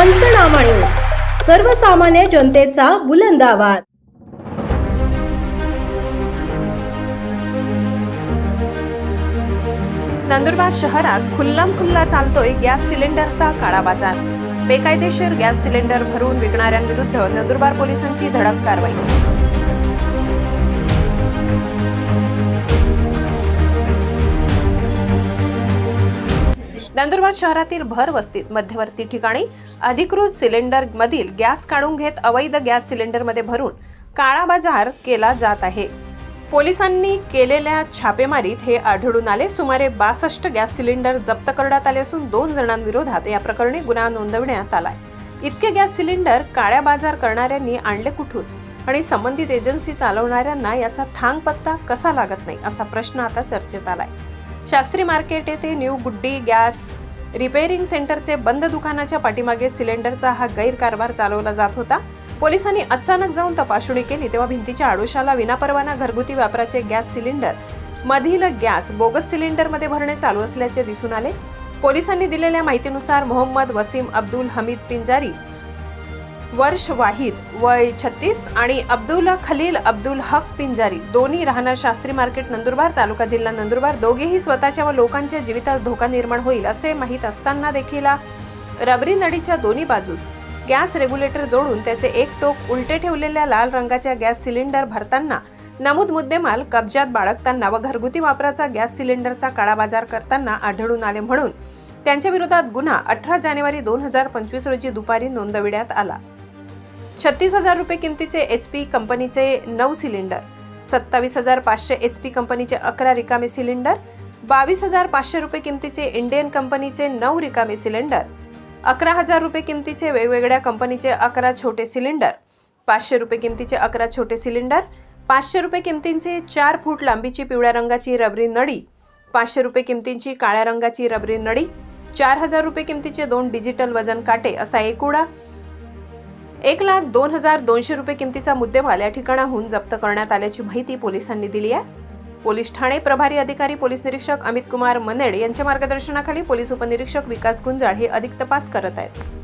पंचनामा न्यूज सर्वसामान्य जनतेचा बुलंद आवाज. नंदुरबार शहरात खुल्लाम खुल्ला चालतोय गॅस सिलेंडरचा काळा बाजार. बेकायदेशीर गॅस सिलेंडर भरून विकणाऱ्यांविरुद्ध नंदुरबार पोलिसांची धडक कारवाई. नंदुरबार शहरातील भर वस्तीत मध्यवर्ती ठिकाणी अधिकृत सिलेंडर मधील गॅस काढून घेत अवैध गॅस सिलेंडरमध्ये भरून काळा बाजार केला जात आहे. पोलिसांनी केलेल्या छापेमारीत हे आढळून आले. सुमारे बासष्ट गॅस सिलेंडर जप्त करण्यात आले असून दोन जणांविरोधात या प्रकरणी गुन्हा नोंदवण्यात आलाय. इतके गॅस सिलेंडर काळ्या बाजार करणाऱ्यांनी आणले कुठून? आणि संबंधित एजन्सी चालवणाऱ्यांना याचा थांग पत्ता कसा लागत नाही? असा प्रश्न आता चर्चेत आलाय. शास्त्री मार्केट येथे न्यू गुड्डी गॅस रिपेअरिंग सेंटरचे बंद दुकानाच्या पाठीमागे सिलेंडरचा हा गैरकारभार चालवला जात होता. पोलिसांनी अचानक जाऊन तपासणी केली तेव्हा भिंतीच्या आडोशाला विनापरवाना घरगुती वापराचे गॅस सिलेंडर मधील गॅस बोगस सिलेंडरमध्ये भरणे चालू असल्याचे दिसून आले. पोलिसांनी दिलेल्या माहितीनुसार मोहम्मद वसीम अब्दुल हमीद पिंजारी वर्ष वाहिद वय छत्तीस आणि अब्दुल खलील अब्दुल हक पिंजारी. दोन्ही राहणार शास्त्री मार्केट नंदुरबार तालुका जिल्हा नंदुरबार. दोघेही स्वतःच्या व लोकांच्या जीवितात धोका निर्माण होईल असे माहीत असताना देखील रबरी नडीच्या दोन्ही बाजूस गॅस रेग्युलेटर जोडून त्याचे एक टोक उलटे ठेवलेल्या लाल रंगाच्या गॅस सिलेंडर भरताना नमूद मुद्देमाल कब्जात बाळगताना व घरगुती वापराचा गॅस सिलेंडरचा काळा बाजार करताना आढळून आले म्हणून त्यांच्या विरोधात गुन्हा अठरा जानेवारी दोन हजार पंचवीस रोजी दुपारी नोंदविण्यात आला. छत्तीस हजार रुपये किमतीचे एच पी कंपनीचे नऊ सिलेंडर सत्तावीस हजार पाचशे एच पी कंपनीचे अकरा रिकामे सिलेंडर बावीस हजार पाचशे रुपये किमतीचे इंडियन कंपनीचे नऊ रिकामे सिलेंडर अकरा हजार रुपये किमतीचे वेगवेगळ्या कंपनीचे अकरा छोटे सिलेंडर पाचशे रुपये किमतीचे अकरा छोटे सिलेंडर पाचशे रुपये किमतींचे चार फूट लांबीची पिवळ्या रंगाची रबरी नळी पाचशे रुपये किमतींची काळ्या रंगाची रबरी नळी चार हजार रुपये किमतीचे दोन डिजिटल वजन काटे असा एकूणा एक लाख दोन हजार दोनशे रुपये किमतीचा मुद्देमाल या ठिकाणाहून जप्त करण्यात आल्याची माहिती पोलिसांनी दिली आहे. पोलीस ठाणे प्रभारी अधिकारी पोलीस निरीक्षक अमित कुमार मनेड यांच्या मार्गदर्शनाखाली पोलीस उपनिरीक्षक विकास गुंजाळ हे अधिक तपास करत आहेत.